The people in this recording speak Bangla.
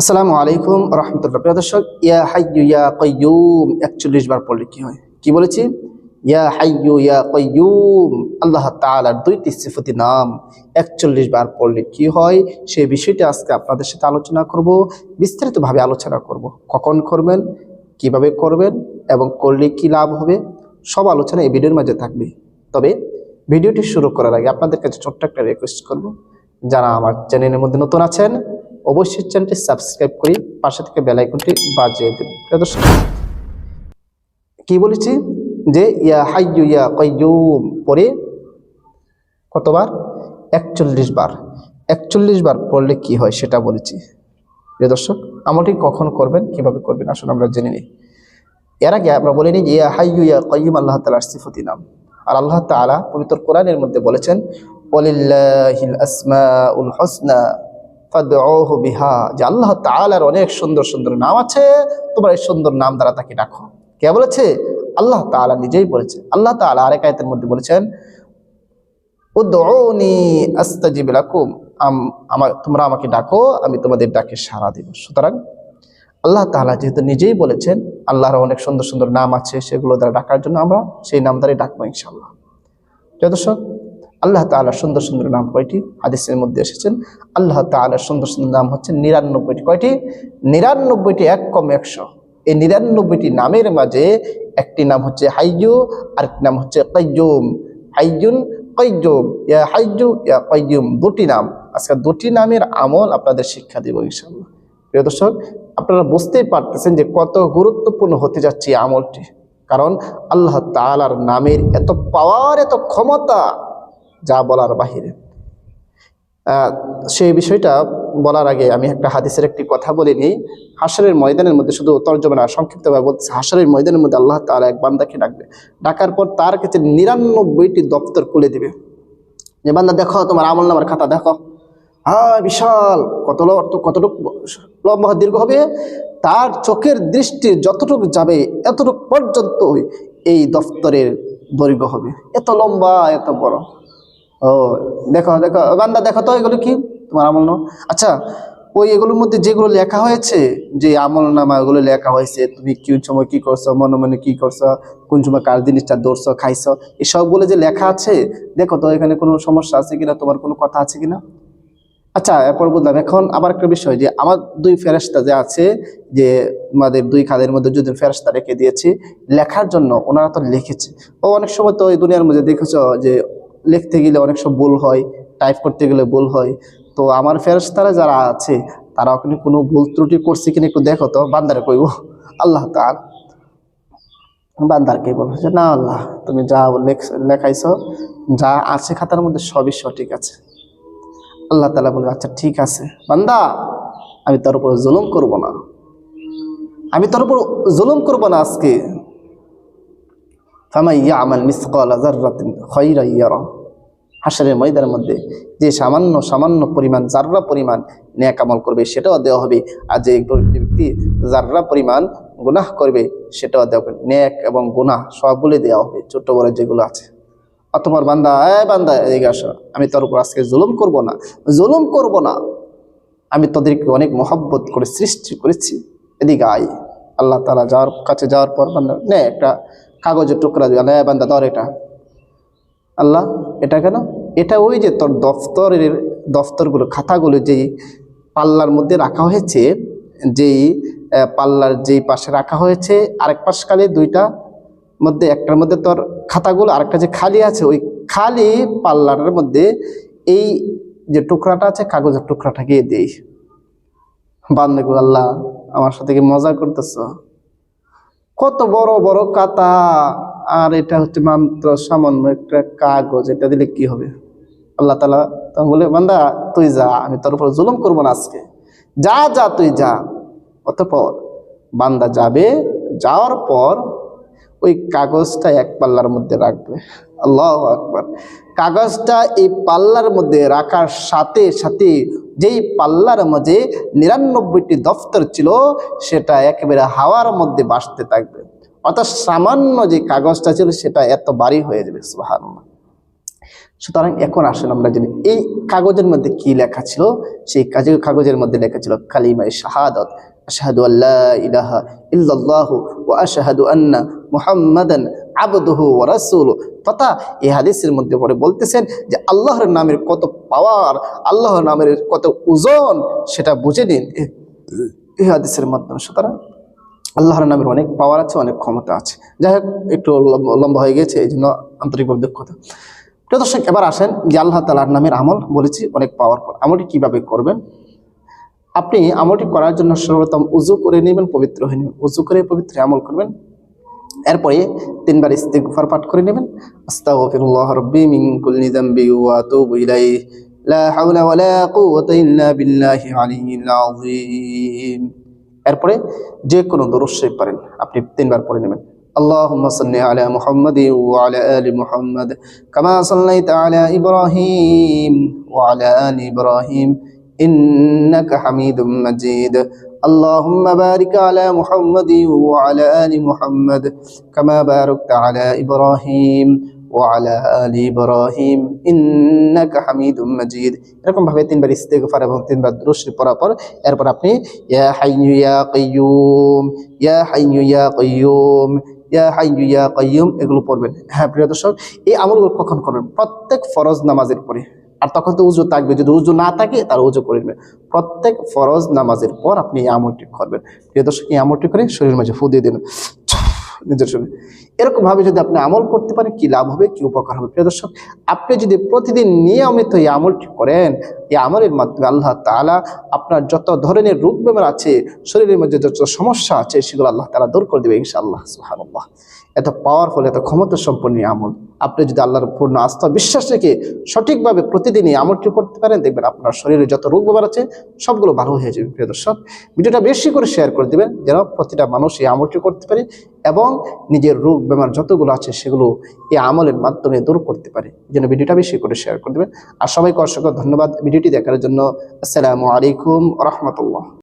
আসসালামু আলাইকুম রহমতুল্লাহ। প্রিয় দর্শক, ইয়া হাইয়ু ইয়া কয়্যুম একচল্লিশ বার পড়লে কি হয়? কি বলেছি? ইয়া হাইয়ু ইয়া কয়্যুম আল্লাহ তাআলার দুইটি সিফতি নাম একচল্লিশ বার পড়লে কি হয়? সেই বিষয়টি আজকে আপনাদের সাথে আলোচনা করব, বিস্তারিতভাবে আলোচনা করব। কখন করবেন? কীভাবে করবেন? এবং করলে কি লাভ হবে? সব আলোচনা এই ভিডিওর মাঝে থাকবে। তবে ভিডিওটি শুরু করার আগে আপনাদের কাছে ছোট্ট একটা রিকোয়েস্ট করব। যারা আমার চ্যানেলের মধ্যে নতুন আছেন অবশ্যই চ্যানেলটি সাবস্ক্রাইব করি পাশে থেকে বেল আইকনটি বাজিয়ে প্রিয় দর্শক, কি বলেছি? যে ইয়া হাইয়ু ইয়া কাইয়ুম পরে কতবার? একচল্লিশ বার। একচল্লিশ বার পড়লে কি হয় সেটা বলেছি। প্রিয় দর্শক, আমলটি কখন করবেন, কীভাবে করবেন আসলে আমরা জেনে নিই। এর আগে আমরা বলে নিই যে ইয়া হাইয়ু ইয়া কাইয়ুম আল্লাহ তাআলার সিফতি নাম। আর আল্লাহ তাআলা পবিত্র কোরআনের মধ্যে বলেছেন, ওয়ালিল্লাহিল আসমাউল হুসনা। বিহা, যে আল্লাহ তাআলার অনেক সুন্দর সুন্দর নাম আছে, তোমার এই সুন্দর নাম দ্বারা তাকে ডাকো। কে বলেছে? আল্লাহ তাআলা নিজেই বলেছে। আল্লাহ তাআলা আরেক আয়াতের মধ্যে বলেছেন আমার তোমরা আমাকে ডাকো, আমি তোমাদের ডাকে সাড়া দেব। সুতরাং আল্লাহ তাআলা যেহেতু নিজেই বলেছেন, আল্লাহর অনেক সুন্দর সুন্দর নাম আছে, সেগুলো দ্বারা ডাকার জন্য আমরা সেই নাম দ্বারাই ডাকবো ইনশাল্লাহ প্রিয় দর্শক আল্লাহ তাআলার সুন্দর সুন্দর নাম কয়টি? হাদিসের মধ্যে এসেছেন, আল্লাহ তাআলার সুন্দর সুন্দর নাম হচ্ছে নিরানব্বইটি। কয়টি? নিরানব্বইটি এক কম একশো। এই নিরানব্বইটি নামের মাঝে একটি নাম হচ্ছে হাইজু আরেকটি নাম হচ্ছে কৈজুম হাইজুন কৈজুম ইয়া হাইজু ইয়া কৈজুম দুটি নাম। আজকে দুটি নামের আমল আপনাদের শিক্ষা দেব ইনশাল্লাহ প্রিয় দর্শক, আপনারা বুঝতেই পারতেছেন যে কত গুরুত্বপূর্ণ হতে যাচ্ছে আমলটি। কারণ আল্লাহ তাআলার নামের এত পাওয়ার এত ক্ষমতা যা বলার বাহিরে। সেই বিষয়টা বলার আগে আমি একটা হাদিসের একটি কথা বলে নিই। হাসরের ময়দানের মধ্যে শুধু তর্জমা না, সংক্ষিপ্তভাবে বলতেছে হাসরের ময়দানের মধ্যে আল্লাহ তাআলা এক বান্দাকে ডাকবে। ডাকার পর তার কাছে নিরানব্বইটি দপ্তর খুলে দিবে। যে বান্দা, দেখো তোমার আমল নামার খাতা, দেখো। হ্যাঁ বিশাল। কত কতটুকু লম্বা দীর্ঘ হবে। তার চোখের দৃষ্টি যতটুকু যাবে, এতটুকু পর্যন্ত এই দপ্তরের দৈর্ঘ্য হবে। এত লম্বা, এত বড়। ও, দেখো দেখো, বান্দা, দেখো তো এগুলো কি? তোমার আমল আচ্ছা ওই এগুলোর মধ্যে যেগুলো লেখা হয়েছে, যে আমল নামা এগুলো লেখা হয়েছে, তুমি কি সময় কি করছ, মনে মনে কি করছ, কোন সময় কার জিনিসটা দৌড়ছো খাইছো, এই সবগুলো যে লেখা আছে, দেখো তো এখানে কোনো সমস্যা আছে কিনা, তোমার কোনো কথা আছে কিনা? আচ্ছা এরপর বললাম এখন আবার একটা বিষয়, যে আমার দুই ফেরেস্তা যে আছে, যে আমাদের দুই খাদের মধ্যে যদি ফেরেস্তা রেখে দিয়েছি, লেখার জন্য ওনারা তো লিখেছে। ও, অনেক সময় তো এই দুনিয়ার মধ্যে দেখেছ যে লিখতে গেলে অনেক সব ভুল হয় টাইপ করতে গেলে ভুল হয়। তো আমার ফেরেস্তারা যারা আছে তারা ওখানে কোনো ভুল ত্রুটি করছে কিনা একটু দেখো তো, বান্দারে কইব, আল্লাহ তার বান্দারকে বলব যে, না আল্লাহ, তুমি যা লেখ- লেখাইছো, যা আছে খাতার মধ্যে সবই সঠিক আছে। আল্লাহ তালা বলবে আচ্ছা ঠিক আছে। বান্দা, আমি তার উপর জুলুম করব না। আমি তার উপর জুলুম করব না আজকে। ইয়ারা। হাসরের ময়দানের মধ্যে যে সামান্য সামান্য পরিমাণ জাররা পরিমাণ ন্যাক আমল করবে, সেটাও দেওয়া হবে। আর যে ব্যক্তি জাররা পরিমাণ গুনাহ করবে, সেটাও দেওয়া হবে। ন্যাক এবং গুনাহ সবগুলি দেওয়া হবে ছোট বড় যেগুলো আছে। অতপর বান্দা, এ বান্দা, এদিকে আসো। আমি তোর উপর আজকে জুলুম করব না। জুলুম করব না। আমি তোদেরকে অনেক মহব্বত করে সৃষ্টি করেছি। এদিকে আয়। আল্লাহ তালা যাওয়ার, কাছে যাওয়ার পর বান্দা, নে একটা কাগজের টুকরা দিবে আল্লাহ বান্দা, ধর এটা। আল্লাহ, এটা কেন? এটা ওই যে তোর দফতরের, দফতরগুলো, খাতাগুলো যেই পাল্লার মধ্যে রাখা হয়েছে, যেই পাল্লার যেই পাশে রাখা হয়েছে, আরেক পাশ কালে দুইটা মধ্যে, একটার মধ্যে তোর খাতাগুলো, আরেকটা যে খালি আছে, ওই খালি পাল্লার মধ্যে এই যে টুকরাটা আছে, কাগজের টুকরাটা গিয়ে দেই। বান্ধব আল্লাহ, আমার সাথে কি মজা করতেছ? কত বড় বড় কাতা। আর এটা হচ্ছে মাত্র সামান্য একটা কাগজ। এটা দিলে কি হবে? আল্লাহ তালা তখন বলে, বান্দা, তুই যা, আমি তোর উপর জুলুম করব না আজকে। যা যা, তুই যা। অতপর বান্দা যাবে, যাওয়ার পর ওই কাগজটা এক পাল্লার মধ্যে রাখবে। আল্লাহ আকবার। কাগজটা এই পাল্লার মধ্যে রাখার সাথে সাথে যেই পাল্লার মাঝে নিরানব্বইটি দফতর ছিল, সেটা একেবারে হাওয়ার মধ্যে বাসতে থাকবে। অর্থাৎ সামান্য যে কাগজটা ছিল, সেটা এত বাড়ি হয়ে যাবে, সুবহানাল্লাহ। সুতরাং এখন আসেন আমরা জানি, এই কাগজের মধ্যে কি লেখা ছিল? সেই কাজে কাগজের মধ্যে লেখা ছিল কালিমাই শাহাদত, আশহাদু আল্লাহ ইলাহা ইল্লাল্লাহু আশহাদু আন্না মুহাম্মাদান আবদুহু ওয়া রাসূলুহু। তথা এই হাদিসের মধ্যে পরে বলতেছেন যে আল্লাহর নামের কত পাওয়ার, আল্লাহর নামের কত ওজন, সেটা বুঝে নিন। এই হাদিসের মাধ্যমে। সুতরাং আল্লাহর নামের অনেক পাওয়ার আছে, অনেক ক্ষমতা আছে। যাই হোক, একটু লম্ব- হয়ে গেছে এই জন্য আন্তরিকভাবে দুঃখতা। প্রিয় দর্শক, এবার আসেন যে আল্লাহ তালার নামের আমল বলেছি, অনেক পাওয়ারফুল। আমলটি কীভাবে করবেন? আপনি আমলটি করার জন্য সর্বপ্রথম উজু করে নেবেন পবিত্র হয়ে নেবেন উজু করে পবিত্র আমল করবেন এরপরে তিনবার ইস্তিগফার পাঠ করে নেবেন আস্তাগফিরুল্লাহ রাব্বি মিন কুল্লি যামবি ওয়া আতুবু ইলাইহি লা হাওলা ওয়ালা কুওয়াতা ইল্লা বিল্লাহি আলিয়্যিল আযীম এরপরে যে কোনো দরুদ শরীফ পারেন আপনি তিনবার পড়ে নেবেন اللهم صل على محمد وعلى آل محمد كما صليت على إبراهيم وعلى آل إبراهيم إنك حميد مجيد اللهم بارك على محمد وعلى آل محمد كما باركت على إبراهيم وعلى آل إبراهيم إنك حميد مجيد এরকম ভাবে তিনবার ইস্তেগফার এবং তিনবার দুরূদ শরীফ পড়ার পর এরপর আপনি ইয়া হাইয়ু ইয়া কাইয়ুম ইয়া হাইয়ু ইয়া কাইয়ুম ইয়া হাইয়ু ইয়া কাইয়ুম এগুলো পড়বেন হ্যাঁ প্রিয় দর্শক এই আমলগুলো কখন করবেন প্রত্যেক ফরজ নামাজের পরে আর তখন তো উজু থাকবে, যদি উজু না থাকে তার উজু করে নেবেন প্রত্যেক ফরজ নামাজের পর আপনি এই আমলটি করবেন। প্রিয় দর্শক, এই আমলটি করে শরীরের মাঝে ফু দিয়ে দিন। নিজের শরীর। এরকমভাবে যদি আপনি আমল করতে পারেন, কি লাভ হবে, কি উপকার হবে? প্রিয় দর্শক, আপনি যদি প্রতিদিন নিয়মিত এই আমলটি করেন এই আমলের মাধ্যমে আল্লাহ তাআলা আপনার যত ধরনের রোগ বেমার আছে, শরীরের মধ্যে যত সমস্যা আছে, সেগুলো আল্লাহ তালা দূর করে দেবে ইনশাআল্লাহ, সুবহানাল্লাহ। এত পাওয়ারফুল এত ক্ষমতা সম্পন্ন আমল। আপনি যদি আল্লাহর পূর্ণ আস্থা বিশ্বাস রেখে সঠিকভাবে প্রতিদিন এই আমলটি করতে পারেন, দেখবেন আপনার শরীরে যত রোগ বেমার আছে, সবগুলো ভালো হয়ে যাবে, প্রিয় দর্শক। ভিডিওটা বেশি করে শেয়ার করে দেবেন, যেন প্রতিটা মানুষ এই আমলটি করতে পারে এবং নিজের রোগ বেমার যতগুলো আছে, সেগুলো এই আমলের মাধ্যমে দূর করতে পারে। যেন ভিডিওটা বেশি করে শেয়ার করে দেবেন। আর সবাইকে অসংখ্য ধন্যবাদ। ভিডিওটি দেখার জন্য আসসালামু আলাইকুম রহমতুল্লাহ।